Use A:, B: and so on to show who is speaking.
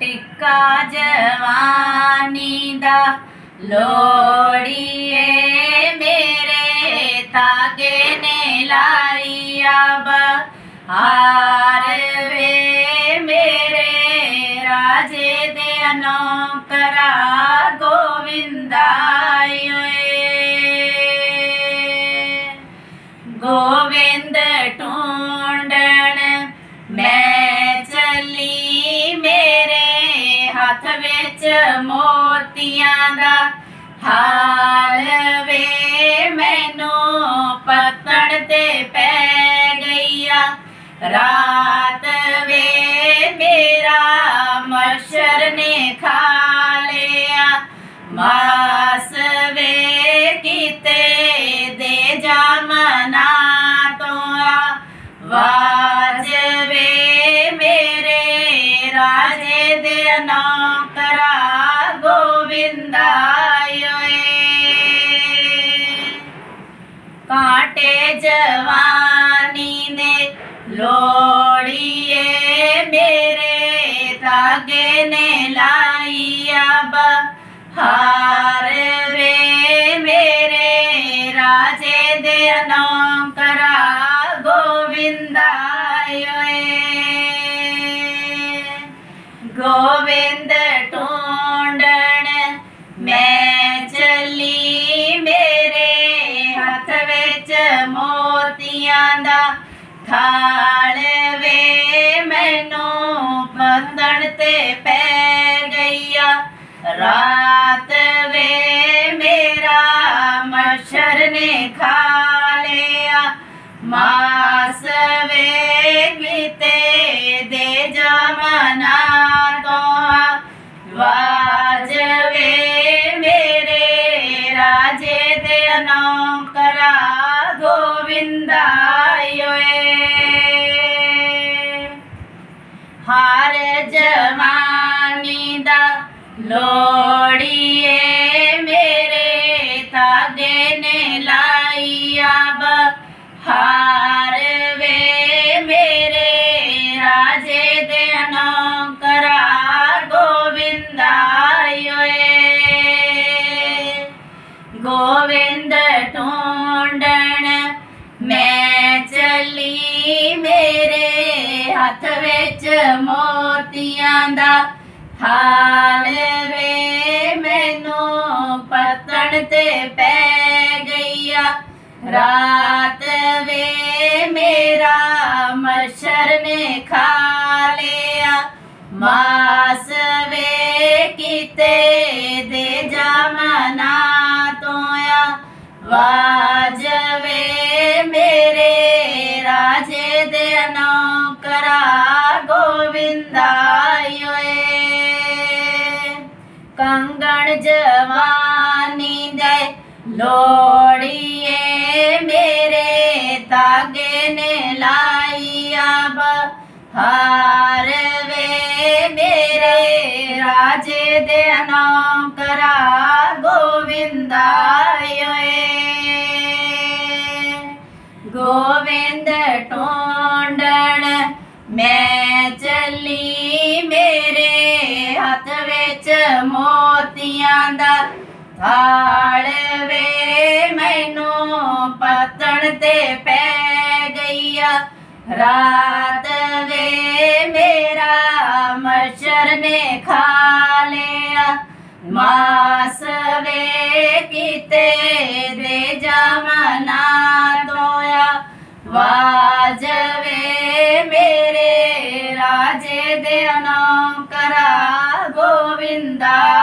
A: ટીકા જવાની દા લોડીએ મેરે તાગે ને લાઈ આબ હારવે મેરે રાજે દેનો કરા ગોવિંદાય ગોવિંદ ટોંડ ਵਿੱਚ ਮੋਤੀਆਂ ਦਾ ਹਾਲ ਵੇ, ਮੈਨੂੰ ਪਤੜ ਤੇ ਪੈ ਗਈਆ। ਰਾਤ ਵੇ, ਮੇਰਾ ਮਸ਼ਰ ਨੇ ਖਾ ਲਿਆ। ਮਾਸ કાટે જવાની ને લોડીએ મેરે તાગે ને લાઈયા બા હાર રે મેરે રાજે દેનો કરા ગોવિંદાય ગોવિંદ ਵਿੱਚ ਮੋਤੀਆਂ ਦਾ ਥਾਲ ਵੇ, ਮੈਨੂੰ ਬੰਧਨ ਤੇ ਪੈ ਗਈਆ। ਰਾਤ ਵੇ ਮੇਰਾ ਮੱਛਰ ਨੇ ਖਾ ਲਿਆ। ਮਾਸ ਵੇ ਕਿਤੇ ਦੇ ਜਮਨਾ ਤੋਂ। ਵਾਜ ਵੇ ਮੇਰੇ ਰਾਜੇ ਦੇ ਨੌਕਰਾ യജമാനിത ലോടിയേ മേരെ താദേനെ ലായിയാബ ഹാരവേ മേരെ രാജേ ദേനോ കരാ ഗോവിന്ദായോയേ ഗോവിന്ദ ടോണ്ടണ മേ ചലി മേരെ ഹത്ത് വെച്ച് മോ ਦਾ ਹਾਲ ਵੇ ਮੈਨੂੰ ਪਤਣ ਤੇ ਪੈ ਗਈਆ। ਰਾਤ ਵੇ ਮੇਰਾ ਮੱਛਰ ਨੇ ਖਾ ਲਿਆ। ਮਾਸ ਵੇ ਕਿਤੇ ਦੇ ਜਮਨਾ ਤੋਂ ਆ ਵਾਜ ਵੇ ਮੇਰੇ ਰਾਜੇ ਦੇ ਨੌਕਰਾ ਗੋਵਿੰਦਾ। કંગણ જવાની દે લોડીએ મેરે તાગે ને લાઈયા બહાર વે મેરે રાજે દેનો કરા ગોવિંદાય ગોવિંદ ટોંડણ મે ਥਾਲ ਮੈਨੂੰ ਪਤਣ ਤੇ ਪੈ ਗਈਆ। ਰਾਤ ਵੇ ਮੇਰਾ ਮੱਛਰ ਨੇ ਖਾ ਲਿਆ। ਮਾਸ ਵੇ ਕਿਤੇ ਦੇ ਜਮਨਾ ਤੋਇਆ ਵਾਜ ਵੇ ਮੇਰੇ ਰਾਜੇ ਦੇ ਨੌਕਰਾ ਗੋਵਿੰਦਾ।